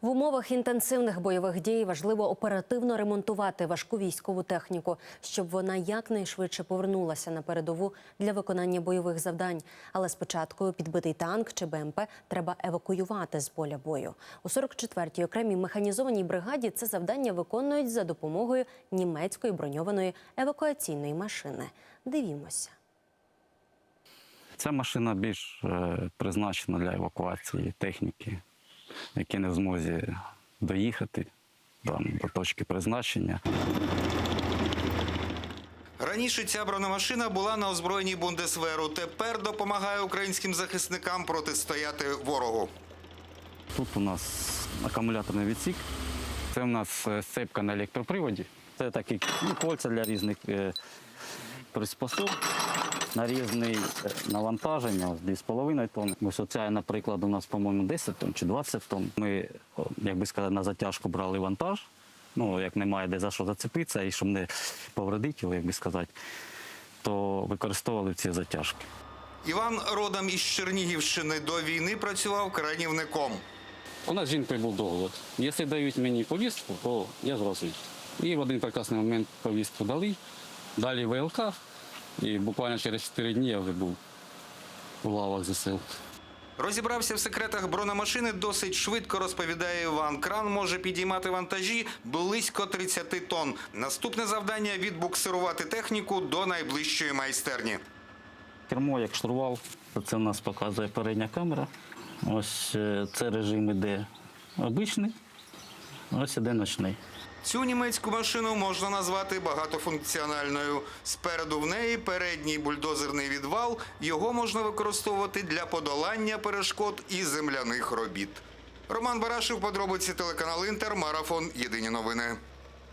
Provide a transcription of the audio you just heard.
В умовах інтенсивних бойових дій важливо оперативно ремонтувати важку військову техніку, щоб вона якнайшвидше повернулася на передову для виконання бойових завдань. Але спочатку підбитий танк чи БМП треба евакуювати з поля бою. У 44-й окремій механізованій бригаді це завдання виконують за допомогою німецької броньованої евакуаційної машини. Дивімося. Ця машина більш е, призначена для евакуації техніки, які не в змозі доїхати там, до точки призначення. Раніше ця бронемашина була на озброєнні Бундесверу. Тепер допомагає українським захисникам протистояти ворогу. Тут у нас акумуляторний відсік. Це у нас е, сцепка на електроприводі. Це такі ну, кольця для різних е, приспособ. На різний е, навантаження, ось 2,5 тонн. Ось оця, наприклад, у нас, по-моєму, 10 тонн чи 20 тонн. Ми, як би сказати, на затяжку брали вантаж. Ну, як немає де за що зацепитися, і щоб не повредити його, як би сказати, то використовували ці затяжки. Іван родом із Чернігівщини до війни працював кранівником. У нас з жінкою був договор. Якщо дають мені повістку, то я зразу. йду. І в один прекрасний момент повістку дали, далі ВЛК, і буквально через 4 дні я вже був у лавах ЗСУ. Розібрався в секретах бронемашини досить швидко, розповідає Іван. Кран може підіймати вантажі близько 30 тонн. Наступне завдання відбуксирувати техніку до найближчої майстерні. Кермо як штурвал, це у нас показує передня камера. Ось е, це режим іде обичний, ось іде ночний. Цю німецьку машину можна назвати багатофункціональною. Спереду в неї передній бульдозерний відвал. Його можна використовувати для подолання перешкод і земляних робіт. Роман Барашев, подробиці телеканал Інтер, марафон. Єдині новини.